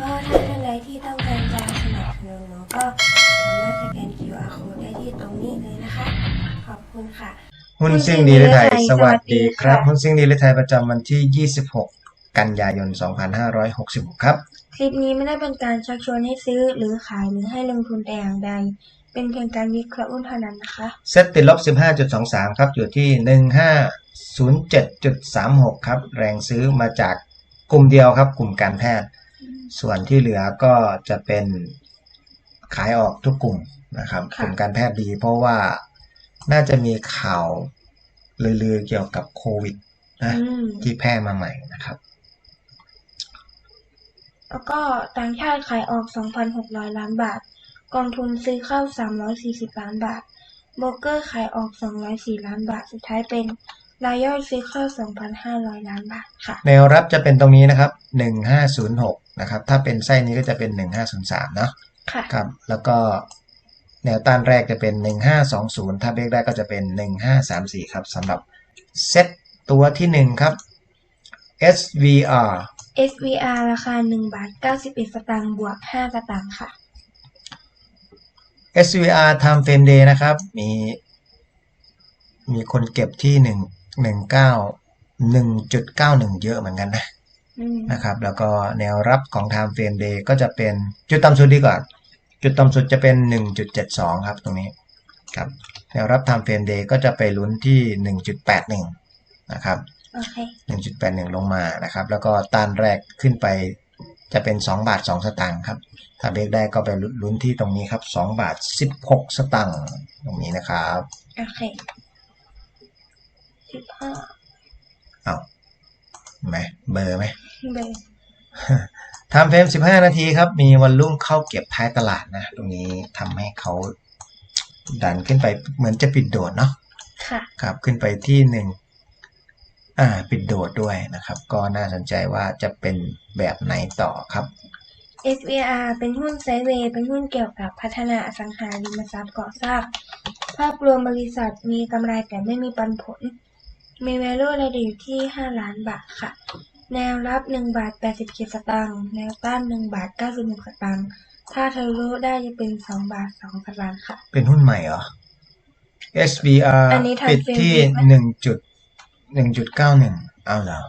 ก็ถ้าท่านใดที่ต้องการจะสนับสนุนหนูก็สามารถสแกน QR code ได้ที่ตรงนี้เลยนะคะ ขอบคุณค่ะ หุ้นซิ่งดีและไทย สวัสดีครับ หุ้นซิ่งดีและไทยประจำวันที่ 26 กันยายน 2566 ครับ คลิปนี้ไม่ได้เป็นการชักชวนให้ซื้อหรือขายหรือให้ลงทุนแต่อย่างใด เป็นเพียงการวิเคราะห์หุ้นเท่านั้นนะคะ เซ็ตติดลบ 15.23 ครับ อยู่ที่ 1507.36 ครับ แรงซื้อมาจากกลุ่มเดียวครับ กลุ่มการแพทย์ ส่วนที่เหลือก็จะเป็นขายออกทุกกลุ่มนะครับค่ะกลุ่มการแพทย์ดีเพราะว่าน่าจะมีข่าวลือๆเกี่ยวกับโควิดนะอืมที่แพร่มาใหม่นะครับ แล้วก็ต่างชาติขายออก 2,600 ล้านบาท กองทุนซื้อเข้า 340 ล้านบาทโบรกเกอร์ขายออก 204 ล้านบาท สุดท้ายเป็นรายย่อยซื้อเข้า 2,500 ล้านบาทค่ะ แนวรับจะเป็นตรงนี้นะครับ 1506 นะครับ ถ้าเป็นไส้นี้ก็จะเป็น 1503เนาะค่ะครับ แล้วก็แนวต้านแรกจะเป็น 1520 ถ้าเบรกได้ก็จะเป็น 1534 ครับสำหรับเซตตัวที่ 1 ครับ SVR SVR ราคา 1 บาท 91 สตางค์บวก 5 สตางค์ค่ะ SVR Time Frame Day นะครับ มี มีคนเก็บที่ 1 19 1.91 เยอะเหมือนกันนะอืม นะครับ แล้วก็แนวรับของ Time Frame Day ก็จะเป็นจุดต่ำสุดดีกว่า จุดต่ำสุดจะเป็น 1.72 ครับตรงนี้ครับแนวรับ Time Frame Day ก็จะไปลุ้นที่ 1.81 นะครับโอเค1.81 ลงมานะครับ แล้วก็ต้านแรกขึ้นไปจะเป็น 2 บาท 2 สตางค์ครับ ถ้าเบรกได้ก็ไปลุ้นที่ตรงนี้ครับ 2 บาท 16 สตางค์ตรงนี้นะครับ โอเคสิบห้าเอาเห็นไหมเบอร์ไหมเบอร์ ทำเฟรม15นาทีครับ มีวันรุ่งเข้าเก็บท้ายตลาดนะ ตรงนี้ทำให้เขาดันขึ้นไปเหมือนจะปิดโดดเนาะค่ะครับขึ้นไปที่หนึ่งอ่าปิดโดดด้วยนะครับ ก็น่าสนใจว่าจะเป็นแบบไหนต่อครับ SVR เป็นหุ้นไซด์เวย์เป็นหุ้นเกี่ยวกับพัฒนาอสังหาริมทรัพย์ก่อสร้างภาพรวมบริษัทมีกำไรแต่ไม่มีปันผล มี value ระดับอยู่ที่ 5 ล้านบาทค่ะ แนวรับ1บาท87สตางค์ แนวต้าน1บาท96สตางค์ ถ้าทะลุได้จะเป็น2บาท2สตางค์ค่ะ เป็นหุ้นใหม่เหรอ SVR อันนี้ทำปิดที่เฟรมไหม หนึ่งจุดหนึ่งจุดเก้าหนึ่งเอาเหรอ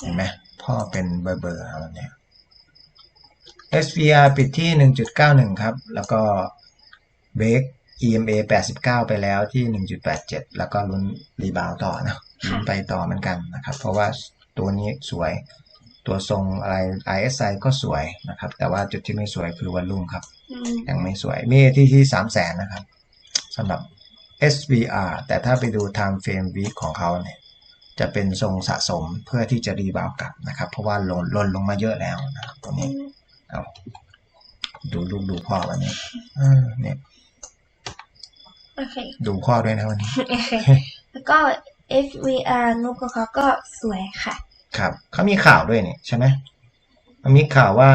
เห็นไหมพ่อเป็นเบอร์เบอร์เอาเนี่ย SVR ปิดที่หนึ่งจุดเก้าหนึ่งครับ แล้วก็เบรก EMA แปดสิบเก้าไปแล้วที่หนึ่งจุดแปดเจ็ดแล้วก็ลุ้นรีบาวต่อนะลุ้นไปต่อเหมือนกันนะครับ เพราะว่า ตัวนี้สวย ตัวทรงอะไร ISI ก็สวยนะครับ แต่ว่าจุดที่ไม่สวยคือวันรุ่งครับอืมยังไม่สวย มีที่ที่สามแสนนะครับสำหรับ SVR แต่ถ้าไปดู time frame week ของเขาเนี่ยจะเป็นทรงสะสมเพื่อที่จะรีบาวกลับนะครับ เพราะว่าลนลนลงมาเยอะแล้วนะครับตรงนี้เอาดูลูกดูพ่อวันนี้อ่าเนี่ยโอเคดูพ่อด้วยนะวันนี้โอเคแล้วก็ SVR งบของเขาก็สวยค่ะ ครับเขามีข่าวด้วยเนี่ยใช่ไหมมันมีข่าวว่า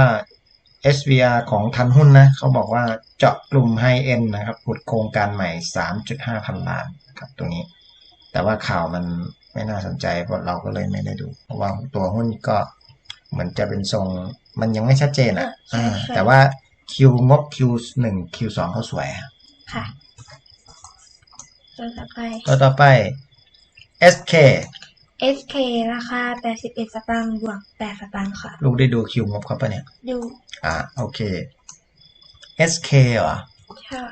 SVR ของทันหุ้นนะเขาบอกว่าเจาะกลุ่มไฮเอ็นนะครับผุดโครงการใหม่ 3.5 พันล้านครับตรงนี้ แต่ว่าข่าวมันไม่น่าสนใจเพราะเราก็เลยไม่ได้ดู เพราะว่าตัวหุ้นก็เหมือนจะเป็นทรงมันยังไม่ชัดเจนอะอ่าใช่อ่าใช่แต่ว่าคิวงบ Q1 Q2 เขาสวยอะค่ะ ตัวต่อไป ตัวต่อไป SK SK ราคา81สตางค์บวก8สตางค์ค่ะ ลูกได้ดูคิวงบเขาปะเนี่ย ดูอ่าโอเค SK เหรอใช่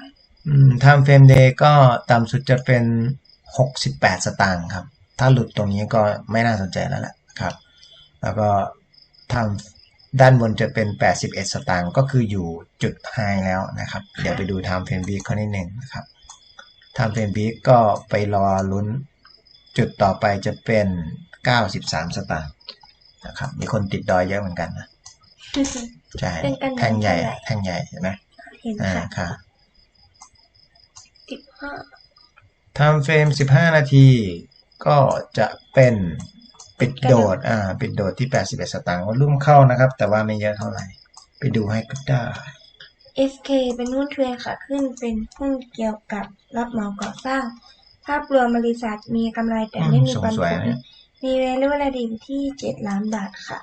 อืม time frame day ก็ต่ำสุดจะเป็น 68 สตางค์ครับ ถ้าหลุดตรงนี้ก็ไม่น่าสนใจแล้วแหละครับ แล้วก็ทำด้านบนจะเป็น 81 สตางค์ก็คืออยู่จุดไฮแล้วนะครับ เดี๋ยวไปดู time frame week เขานิดหนึ่งนะครับ time frame week ก็ไปรอลุ้น จุดต่อไปจะเป็น 93 สตางค์นะครับ มีคนติดดอยเยอะเหมือนกันนะใช่เป็นกันแท่งใหญ่เท่าไหร่แท่งใหญ่เห็นไหมเห็นอ่าค่ะค่ะ15 time frame 15 นาที ก็จะเป็นปิดโดด อ่า ปิดโดดที่ 81 สตางค์ว่ารุ่มเข้านะครับ แต่ว่าไม่เยอะเท่าไหร่ ไปดูให้ก็ได้ SK เป็นหุ้นเทรนขาขึ้นเป็นหุ้นเกี่ยวกับรับเหมาก่อสร้าง ภาพรวมบริษัทมีกำไรแต่ไม่มีปันอืมส่งสผวยลนะมี value ระดับที่7ล้านบาทค่ะ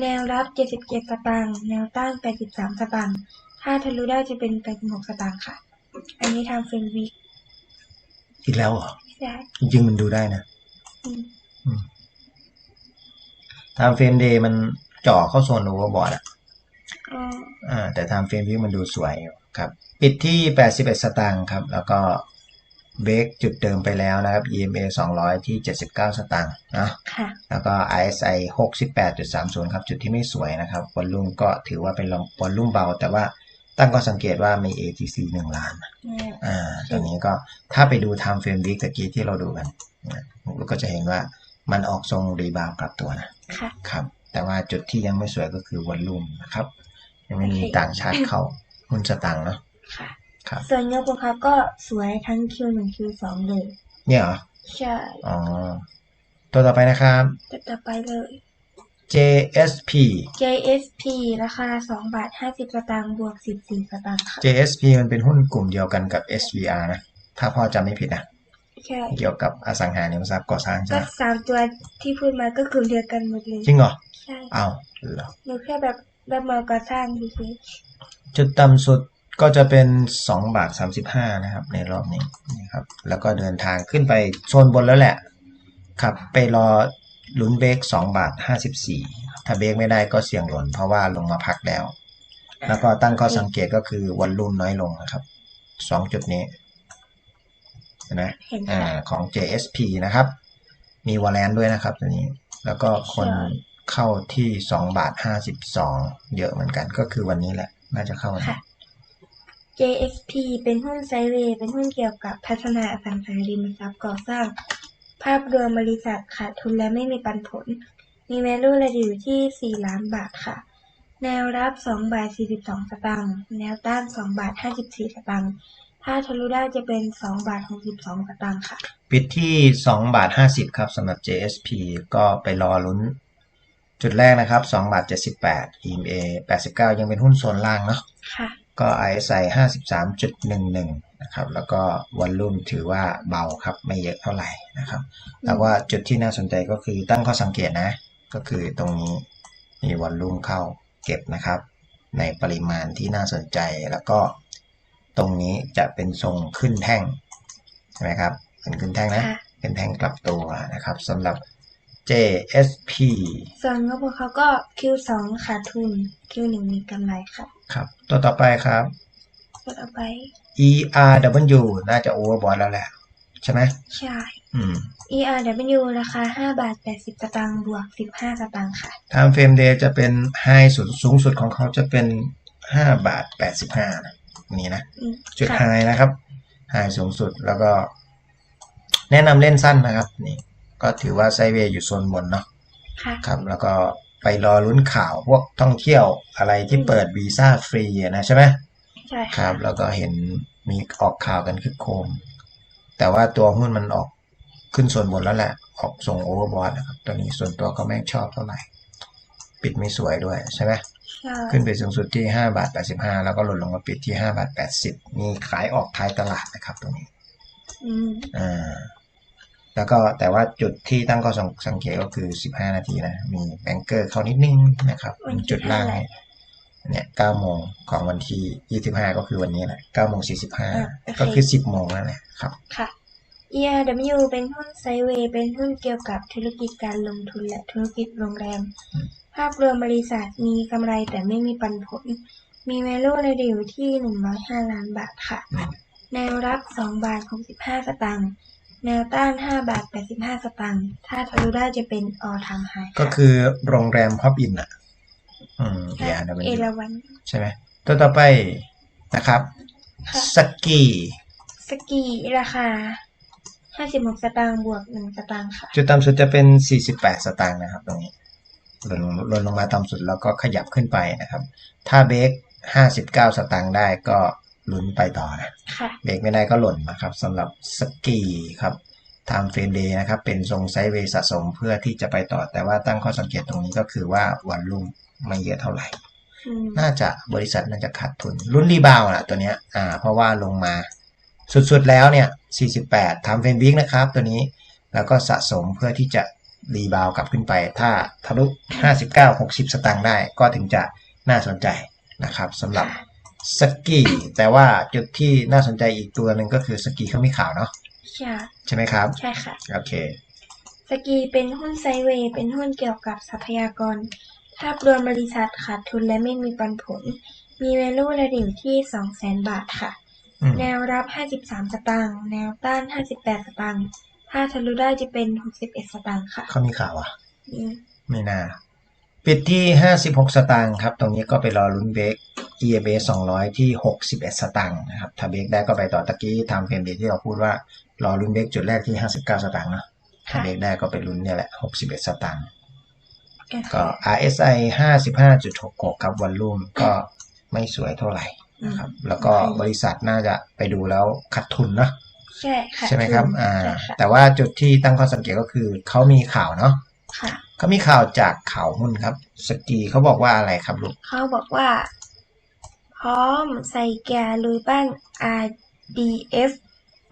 แนวรับ77สตางค์แนวต้าน83สตางค์ถ้าทะลุได้จะเป็น86สตางค์ค่ะ อันนี้ทำเฟรมวิกอีกแล้วเหรอได้จริงๆมันดูได้นะอืมไทม์เฟรมเดย์มันเจ่อเข้าโซนโอเวอร์บอทอะอ๋ออ่าแต่ไทม์เฟรมวิกมันดูสวยอยู่ครับ ปิดที่ 81 สตางค์ครับ แล้วก็ เบรกจุดเดิมไปแล้วนะครับ EMA 200 ที่ 79 สตางค์นะค่ะ แล้วก็ RSI 68.30 ครับจุดที่ไม่สวยนะครับวอลลุ่มก็ถือว่าเป็นวอลลุ่มเบา แต่ว่าตั้งก็สังเกตว่ามี ATC 1 ล้าน อ่าตัวนี้ก็ถ้าไปดู time frame week ตะกี้ที่เราดูกันนะก็จะเห็นว่ามันออกทรงรีบาวกลับตัวนะค่ะครับ แต่ว่าจุดที่ยังไม่สวยก็คือวอลลุ่มนะครับ ยังไม่มีโอเคต่างชาติเข้าหุ้นสตังค์เนาะ ค่ะครับ ส่วนเงาปูครับก็สวยทั้ง Q1 Q2 เลย เนี่ยเหรอ ใช่ อ๋อ ตัวต่อไปนะครับ จะต่อไปเลย JSP JSP ราคา2บาท50สตางค์บวก14สตางค์ค่ะ JSP มันเป็นหุ้นกลุ่มเดียวกันกับ SVR นะ ถ้าพ่อจำไม่ผิดนะ ใช่ เกี่ยวกับอสังหาริมทรัพย์ก่อสร้างใช่ก็ไหมสามตัวที่พูดมาก็คือเดียวกันหมดเลยจริงเหรอใช่อ้าวเหรอหนูแค่แบบแบบมาก่อสร้างดูสิจุดต่ำสุด ก็จะเป็น 2 บาท 35 นะครับ ในรอบนี้นะครับ แล้วก็เดินทางขึ้นไปโซนบนแล้วแหละครับไปรอลุ้นเบรก2บาท 54 ถ้าเบรกไม่ได้ก็เสี่ยงหล่นเพราะว่าลงมาพักแล้ว แล้วก็ตั้งข้อสังเกตก็คือวอลลุ่มน้อยลงนะครับสองจุดนี้เห็นไหมเห็นอ่าค่ะของ JSP นะครับ มีวอลเลนด้วยนะครับตัวนี้ แล้วก็คนใช่เข้าที่2บาท52 เยอะเหมือนกันก็คือวันนี้แหละ น่าจะเข้าวันนี้ค่ะ JSP เป็นหุ้นไซด์เวย์เป็นหุ้นเกี่ยวกับพัฒนาอสังหาริมทรัพย์ก่อสร้าง ภาพรวมบริษัทขาดทุนและไม่มีปันผล มี value ระอยู่ที่ 4 ล้านบาทค่ะ แนวรับ2บาท42สตางค์แนวต้าน2บาท54สตางค์ถ้าทะลุได้จะเป็น2บาท62สตางค์ค่ะ ปิดที่2บาท50ครับสำหรับ JSP ก็ไปรอลุ้น จุดแรกนะครับ2บาท78 EMA 89 ยังเป็นหุ้นโซนล่างเนาะค่ะ ก็ RSI 53.11 นะครับ แล้วก็วอลลุ่มถือว่าเบาครับ ไม่เยอะเท่าไหร่นะครับแต่ว่าจุดที่น่าสนใจก็คือตั้งข้อสังเกตนะ ก็คือตรงนี้มีวอลลุ่มเข้าเก็บนะครับ ในปริมาณที่น่าสนใจ แล้วก็ตรงนี้จะเป็นทรงขึ้นแท่งใช่ไหมครับเป็นขึ้นแท่งนะค่ะเป็นแท่งกลับตัวนะครับสำหรับ JSP ส่วนงบของเขาก็ Q2 ขาดทุน Q1 มีกำไรค่ะ ครับ ตัวต่อไปครับ ตัวต่อไป ERW น่าจะโอเวอร์บอทแล้วแหละ ใช่ไหมใช่ อืม ERW ราคา5บาท80สตางค์บวก15สตางค์ค่ะ Time Frame Day จะเป็นไฮสุดสูงสุดของเขาจะเป็น5บาท85นะนี่นะอืมจุดค่ะไฮนะครับไฮสูงสุดแล้วก็ แนะนำเล่นสั้นนะครับ นี่ ก็ถือว่าไซด์เวย์อยู่โซนบนเนาะค่ะครับแล้วก็ ไปรอลุ้นข่าวพวกท่องเที่ยวอะไรที่เปิดวีซ่าฟรีอะนะใช่ไหมใช่คค่ะรับ แล้วก็เห็นมีออกข่าวกันคึกโครมแต่ว่าตัวหุ้นมันออกขึ้นส่วนบนแล้วแหละ ออกส่งโอเวอร์บอทนะครับตัวนี้ส่วนตัวก็ไม่ชอบเท่าไหร่ ปิดไม่สวยด้วยใช่ไหมใช่ขึ้นไปสูงสุดที่5บาท85 แล้วก็หล่นลงมาปิดที่5บาท80 มีขายออกท้ายตลาดนะครับตรงนี้อืมอ่า แล้วก็แต่ว่าจุดที่ตั้งข้อสังเกตก็คือ 15 นาทีนะ มีแบงเกอร์เข้านิดนึงนะครับมีจุดล่างเนี่ยเนี่ย9โมงของวันที่ 25 ก็คือวันนี้แหละ9โมง45 ก็คือ 10 โมงแล้วแหละครับค่ะ ERW เป็นหุ้นไซด์เวย์เป็นหุ้นเกี่ยวกับธุรกิจการลงทุนและธุรกิจโรงแรมอืมภาพรวมบริษัทมีกำไรแต่ไม่มีปันผล มี value ระอยู่ที่ 105 ล้านบาทค่ะ แนวรับ 2 บาท65สตางค์ แนวต้าน 5 บาท 85 สตางค์ ถ้าทะลุได้จะเป็น all time high ก็คือโรงแรมพอบอินอะ อืมค่ะ ERW เอราวัน ใช่ไหม ตัวต่อไปนะครับค่ะสกีสกีราคา 56 สตางค์บวก 1 สตางค์ค่ะ จุดต่ำสุดจะเป็น 48 สตางค์นะครับ ตรงนี้หล่นหล่นลงมาต่ำสุดแล้วก็ขยับขึ้นไปนะครับ ถ้าเบรก59 สตางค์ได้ก็ ลุ้นไปต่อนะค่ะเบรกไม่ได้ก็หล่นนะครับสำหรับสกีครับทำเฟรมเดย์นะครับ เป็นทรงไซด์เวย์สะสมเพื่อที่จะไปต่อ แต่ว่าตั้งข้อสังเกตตรงนี้ก็คือว่าวันลุ่มไม่เยอะเท่าไหร่อืมน่าจะบริษัทน่าจะขาดทุน รุ่นรีบาวน่ะตัวเนี้ยอ่าเพราะว่าลงมาสุดๆแล้วเนี่ย 48ทำเฟรมบิ๊กนะครับ ตัวนี้แล้วก็สะสมเพื่อที่จะรีบาวกลับขึ้นไป ถ้าทะลุ 59 60 สตางค์ได้ก็ถึงจะน่าสนใจนะครับสำหรับ สกีแต่ว่าจุดที่น่าสนใจอีกตัวหนึ่งก็คือสกีเขามีข่าวเนาะใช่ใช่ไหมครับ ใช่ค่ะ โอเค สกีเป็นหุ้นไซด์เวย์เป็นหุ้นเกี่ยวกับทรัพยากร ภาพรวมบริษัทขาดทุนและไม่มีปันผล มี value ระดิ่งที่ 200,000 บาทค่ะอืมแนวรับ 53 สตางค์ แนวต้าน 58 สตางค์ ถ้าทะลุได้จะเป็น 61 สตางค์ค่ะ เขามีข่าวอะอืมไม่น่า ปิดที่ 56 สตางค์ครับ ตรงนี้ก็ไปรอลุ้นเบรก EMA 200 ที่ 61 สตางค์นะครับ ถ้าเบรกได้ก็ไปต่อตะกี้ทำเฟรมเดที่เราพูดว่ารอลุ้นเบรกจุดแรกที่ 59 สตางค์เนอะถ้าค่ะเบรกได้ก็ไปลุ้นเนี่ยแหละ 61 สตางค์ก็ก็ RSI 55.66 ครับวันลุ่มก็ไม่สวยเท่าไหร่นะครับ แล้วก็บริษัทน่าจะไปดูแล้วขาดทุนเนอะใช่ค่ะใช่ไหมครับ อ่าใช่ค่ะแต่ว่าจุดที่ตั้งข้อสังเกตก็คือเขามีข่าวเนาะค่ะ เขามีข่าวจากข่าวหุ้นครับ สกีเขาบอกว่าอะไรครับลูกเขาบอกว่า พร้อมใส่แก่ลุยบ้าน RDF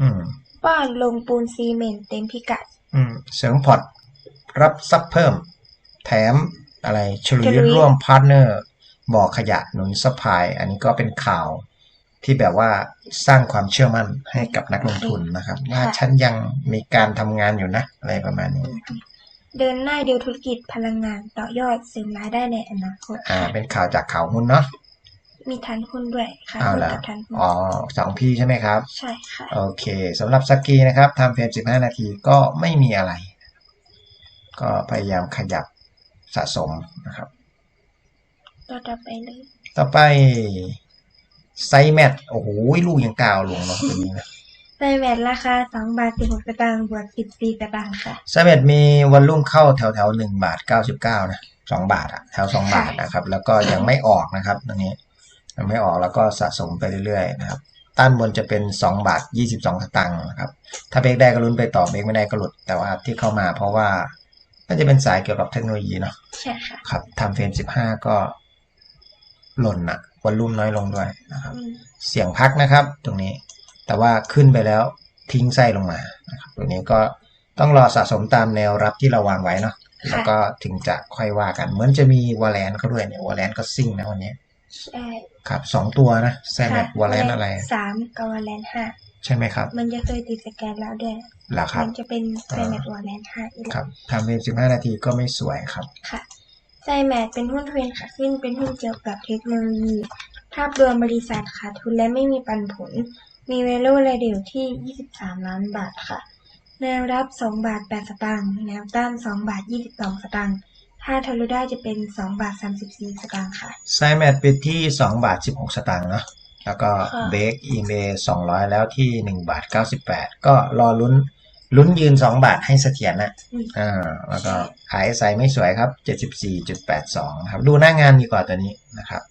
อืมป้อนลงปูนซีเมนต์เต็มพิกัด อืม เสริมพอร์ตรับซับเพิ่ม แถมอะไรฉลุฉลุยยร่วมพาร์ทเนอร์บ่อขยะหนุนซัพพลาย อันนี้ก็เป็นข่าวที่แบบว่าสร้างความเชื่อมั่นให้กับนักลงทุนนะครับ ว่าฉันยังมีการทำงานอยู่นะ อะไรประมาณนี้ เดินหน้าดีลธุรกิจพลังงานต่อยอดเสริมรายได้ในอนาคตอ่าค่ะเป็นข่าวจากข่าวหุ้นเนาะมีทันหุ้นด้วยค่ะเอาหุ้นละกับทันหุ้นอ๋อสองพี่ใช่ไหมครับ ใช่ค่ะ โอเคสำหรับสกีนะครับทำเฟรม15นาทีก็ไม่มีอะไร ก็พยายามขยับสะสมนะครับต่อต่อไปเลย ต่อไปไซแมทโอ้โหลูกยังกาวลงเนาะตัวนี้นะ ไซแมทราคา2บาท16สตางค์บวก14สตางค์ค่ะไซแมทมีวันรุ่มเข้าแถวแถวหนึ่งบาทเก้าสิบเก้านะสองบาทอะแถวสองบาทนะครับ แล้วก็ยังไม่ออกนะครับตรงนี้ยังไม่ออกแล้วก็สะสมไปเรื่อยๆนะครับต้านบนจะเป็นสองบาทยี่สิบสองสตางค์นะครับ ถ้าเบรกได้ก็ลุ้นไปต่อเบรกไม่ได้ก็หลุด แต่ว่าที่เข้ามาเพราะว่าน่าจะเป็นสายเกี่ยวกับเทคโนโลยีเนาะ ใช่ค่ะ ครับทำเฟรมสิบห้าก็หล่นอะวันรุ่มน้อยลงด้วยนะครับอืมเสียงพักนะครับ ตรงนี้ แต่ว่าขึ้นไปแล้วทิ้งไส้ลงมานะครับตัวนี้ก็ต้องรอสะสมตามแนวรับที่เราวางไว้เนาะแล้วก็ถึงจะค่อยว่ากัน เหมือนจะมีวอลเลนเขาด้วยเนี่ยวอลเลนก็ซิ่งนะวันนี้ใช่ครับสองตัวนะแซมแบค่ะวอลเลนอะไรสามกับวอลเลนห้าใช่ไหมครับ มันจะเคยติดสแกนแล้วด้วยเหรอครับมันจะเป็นไซแมทวอลเลนห้าอีกคแล้รัวบทำเฟรมสิบห้านาทีก็ไม่สวยครับค่ะไซแมทเป็นหุ้นเทรนขาขึ้นเป็นหุ้นเกี่ยวกับเทคโนโลยี ภาพรวมบริษัทขาดทุนและไม่มีปันผล มี value ระดิ่งที่ 23 ล้านบาทค่ะ แนวรับ 2 บาท 8 สตางค์ แนวต้าน 2 บาท 22 สตางค์ ถ้าทะลุได้จะเป็น 2 บาท 34 สตางค์ค่ะ ไซแมทปิดที่สองบาทสิบหกสตางค์เนาะ แล้วก็ค่ะเบรกอีเมสองร้อยแล้วที่หนึ่งบาทเก้าสิบแปดก็รอลุ้นลุ้นยืนสองบาทให้เสถียรนะอืมอ่า แล้วก็ RSI ไม่สวยครับ 74.82 ครับ ดูหน้างานดีกว่าตัวนี้นะครับ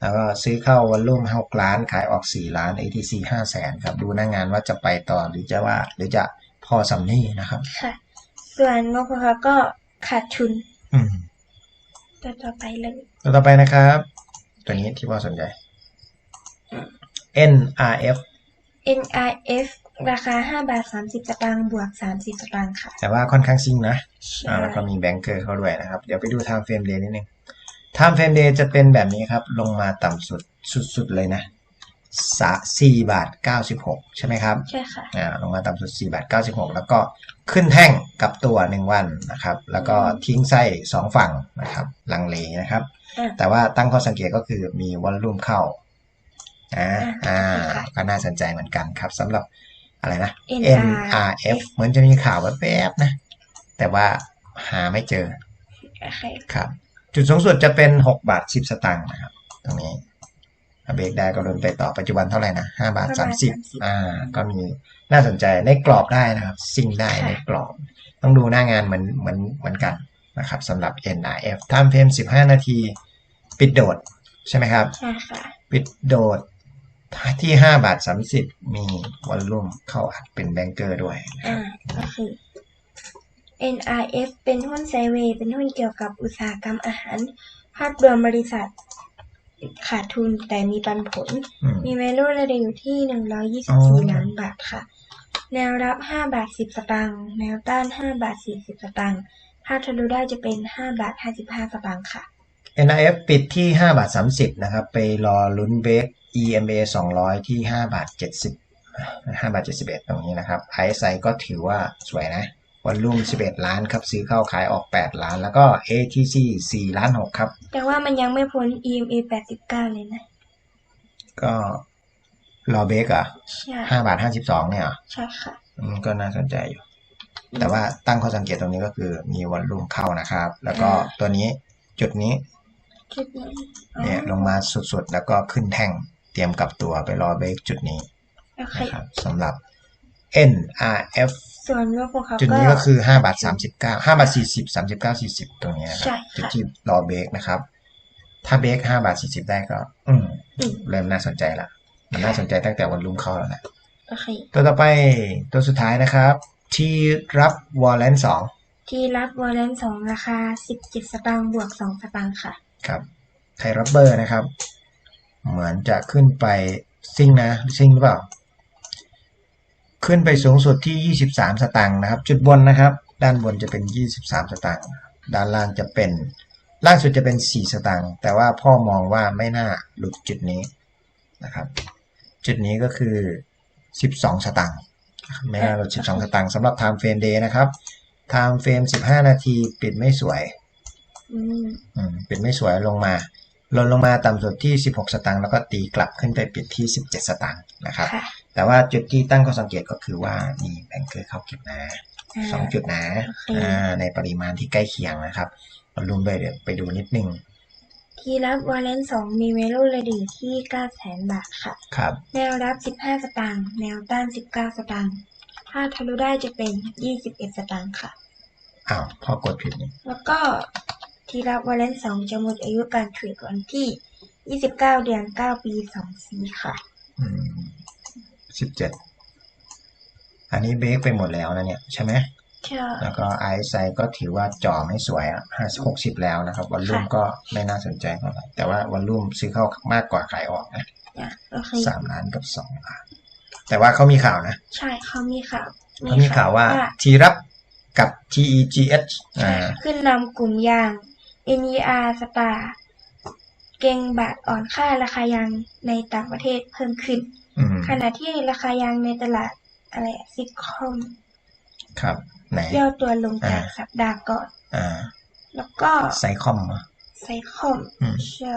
แล้วก็ซื้อเข้าวันรุ่ม6ล้านขายออก4ล้าน ATC 5แสนครับ ดูหน้างานว่าจะไปต่อหรือจะว่า หรือจะพอสำนี่นะครับ ค่ะ ส่วนงบพก็ขาดทุนอืมต่อต่อไปเลยตัวต่อไปนะครับ ตัวนี้ที่ว่าสนใจ NRF NRF ราคา5บาท30สตางค์บวก30สตางค์ค่ะ แต่ว่าค่อนข้างซิ่งนะใช่อ่าแล้วก็มีแบงเกอร์เข้าด้วยนะครับ เดี๋ยวไปดู time frame day นิดนึง time frame day จะเป็นแบบนี้ครับ ลงมาต่ำสุดสุดๆเลยนะสะ4บาท96ใช่ไหมครับ ใช่ค่ะอ่าลงมาต่ำสุด4บาท96แล้วก็ขึ้นแท่งกับตัว1วันนะครับ แล้วก็ทิ้งไส้2ฝั่งนะครับ ลังเลนะครับอ่าแต่ว่าตั้งข้อสังเกตก็คือมีวอลลุ่มเข้าอ่าอ่าอ่าค่ะก็น่าสนใจเหมือนกันครับสำหรับอะไรนะ NRF NRF เหมือนจะมีข่าวแวบๆนะ แต่ว่าหาไม่เจอโอเคครับ จุดสูงสุดจะเป็น6บาท10สตางค์นะครับ ตรงนี้ถ้าเบรกได้ก็เดินไปต่อปัจจุบันเท่าไหร่นะ5บาท5บาท30อ่า ก็มีน่าสนใจในกรอบได้นะครับ ซิ่งได้ค่ะในกรอบ ต้องดูหน้างานเหมือนเหมือนเหมือนกันนะครับสำหรับ NRF ทำเฟรม15นาที ปิดโดดใช่ไหมครับใช่ค่ะปิดโดดที่5บาท30มีวอลลุ่มเข้าอัดเป็นแบงเกอร์ด้วยนะครับอ่าก็คือ NRF เป็นหุ้นไซด์เวย์ เป็นหุ้นเกี่ยวกับอุตสาหกรรมอาหาร ภาพรวมบริษัทขาดทุนแต่มีปันผล อืม มี value ระดับอยู่ที่อ๋อ124ล้านบาทค่ะ แนวรับ5บาท10สตางค์ แนวต้าน5บาท40สตางค์ถ้าทะลุได้จะเป็น5บาท55สตางค์ค่ะ NIF ปิดที่5บาท30นะครับ ไปรอลุ้นเบรก EMA 200 ที่5บาท70 5บาท71 ตรงนี้นะครับ RSI ก็ถือว่าสวยนะ วันลุ่ม11 ล้านครับ ซื้อเข้าขายออก 8 ล้าน แล้วก็ ATC 4ล้าน6ครับ แต่ว่ามันยังไม่พ้น EMA 89 เลยนะ ก็รอเบรกเหรอะใช่5บาท 52 เนี่ยเหรอใช่ค่ะอืมก็น่าสนใจอยู่ แต่ว่าตั้งข้อสังเกตตรงนี้ก็คือมีวันลุ่มเข้านะครับ แล้วก็ตัวนี้จุดนี้จุดนี้อ๋อเนี่ยลงมาสุดๆ แล้วก็ขึ้นแท่งเตรียมกลับตัวไปรอเบรกจุดนี้โอเคนะครับสำหรับ NRF ส่วนรวมของเขาจุดนี้ก็คือ5บาท39 5บาท40 39 40ตรงนี้นะคใช่รับค่ะจุดที่รอเบรกนะครับ ถ้าเบรก5บาท40ได้ก็อืมอืมเริ่มน่าสนใจละมันน่าสนใจตั้งแต่วันรุ่งเข้าแล้วนะโอเคตัวต่อไปตัวสุดท้ายนะครับ ที่รับวอลเลนสองที่รับวอลเลนสองราคา17สตางค์บวก2สตางค์ค่ะ ครับไทยรับเบอร์นะครับ เหมือนจะขึ้นไปซิ่งนะซิ่งหรือเปล่า ขึ้นไปสูงสุดที่ 23 สตางค์นะครับ จุดบนนะครับ ด้านบนจะเป็น 23 สตางค์ด้านล่างจะเป็นล่างสุดจะเป็น 4 สตางค์แต่ว่าพ่อมองว่าไม่น่าหลุดจุดนี้นะครับ จุดนี้ก็คือ 12 สตางค์นะครับไม่น่าหลุด 12 สตางค์สำหรับ time frame day นะครับ time frame 15 นาทีปิดไม่สวยอืมอืมปิดไม่สวยลงมาลดลงมาต่ำสุดที่ 16 สตางค์แล้วก็ตีกลับขึ้นไปปิดที่ 17 สตางค์นะครับค่ะ แต่ว่าจุดที่ตั้งข้อสังเกตก็คือว่ามีแบงเกอร์เข้าเก็บนะอ่าสองจุดนะโอเคอ่าในปริมาณที่ใกล้เคียงนะครับมารุมไปเดี๋ยวไปดูนิดนึงที่รับวอลเลนสองมีเวลูระดีที่9แสนบาทค่ะครับแนวรับ15สตางค์แนวต้าน19สตางค์ถ้าทะลุได้จะเป็น21สตางค์ค่ะอ้าวพ่อกดผิดนี่แล้วก็ที่รับวอลเลนสองจะหมดอายุการเทรดวันที่29เดือน9ปี24ค่ะ อืม สิบเจ็ดอันนี้เบรกไปหมดแล้วนะเนี่ยใช่ไหมใช่แล้วก็ไอซ์ไซก็ถือว่าจ่อไม่สวยอะห้าหกสิบแล้วนะครับวันรุ่มค่ะก็ไม่น่าสนใจเท่าไหร่แต่ว่าวันรุ่มซื้อเข้ามากกว่าขายออกนะอะโอเคสามล้านกับสองล้านแต่ว่าเขามีข่าวนะ ใช่เขามีข่าวเขามีข่าวว่าทีรับกับ TEGH อ่าขึ้นนำกลุ่มยาง NER Star เก่งบาทอ่อนค่าราคายางในต่างประเทศเพิ่มขึ้นอืม ขณะที่ราคายางในตลาดอะไรซิคอมครับไหนย่อตัวลงจากอ่าสัปดาห์ก่อน อ่า แล้วก็ไซคอมเหรอไซคอมอืมใช่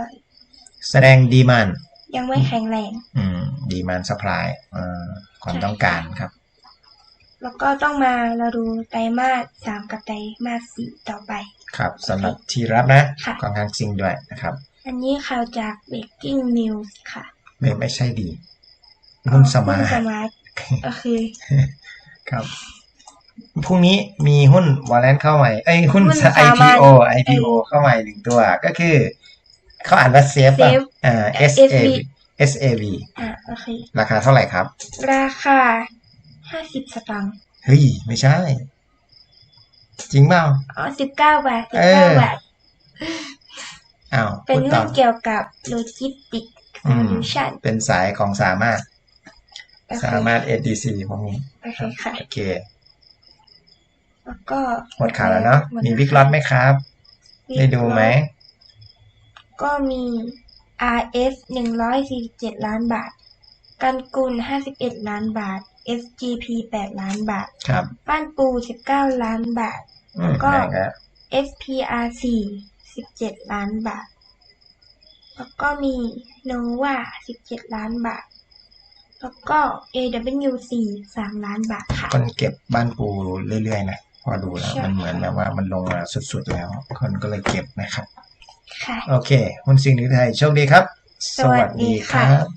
แสดงดีมันยังไม่แข็งแรง อืม ดีมันสปายอ่าความต้องการครับ แล้วก็ต้องมาเราดูไตรมาสสามกับไตรมาสสี่ต่อไป ครับสำหรับทีรับนะค่ะค่อนข้างซิงด้วยนะครับ อันนี้ข่าวจาก Breaking News ค่ะ ไม่ไม่ใช่ดี หุ้นสมาหุ้นสร์ทมาร์ทโอเคครับพรุ่งนี้มีหุ้นวอลเลนเข้าใหม่เอ้ยหุ้นหุ้นสามัญ IPO IPO เข้าใหม่หนึ่งตัว ก็คือเขาอ่านว่าเซฟป่ะ Safe อ่า SAV SAV SAV อะโอเคราคาเท่าไหร่ครับ ราคาห้าสิบสตางค์เฮ้ย ไม่ใช่ จริงเปล่าอ๋อสิบเก้าบาทสิเอบเก้าอบาทอ้าวเป็นพูดต่หุ้อนเกี่ยวกับโลจิสติกส์โซอืมลูชันเป็นสายของสามารถโอเค สามารถ ADC พวกนี้โอเคค่ะโอเคแล้วก็หมดข่าวแล้วเนาะหดมีวิกล็อตไหมครับ ได้ดูไหม ก็มี RS หนึ่งร้อยสี่สิบเจ็ดล้านบาท กันกุลห้าสิบเอ็ดล้านบาท SGP แปดล้านบาท ครับบ้านปูสิบเก้าล้านบาทอืมก็ได้ครับ SPRC สิบเจ็ดล้านบาท แล้วก็มี Nova สิบเจ็ดล้านบาท แล้วก็ AWC สามล้านบาทค่ะ คนเก็บบ้านปูเรื่อยๆนะพอดูแล้วใช่มันเหมือนแบบว่ามันลงมาสุดๆแล้ว คนก็เลยเก็บนะครับ ค่ะ โอเคหุ้นสิ่งนี้ไทยโชคดีครับ สวัสดีค่ะรับ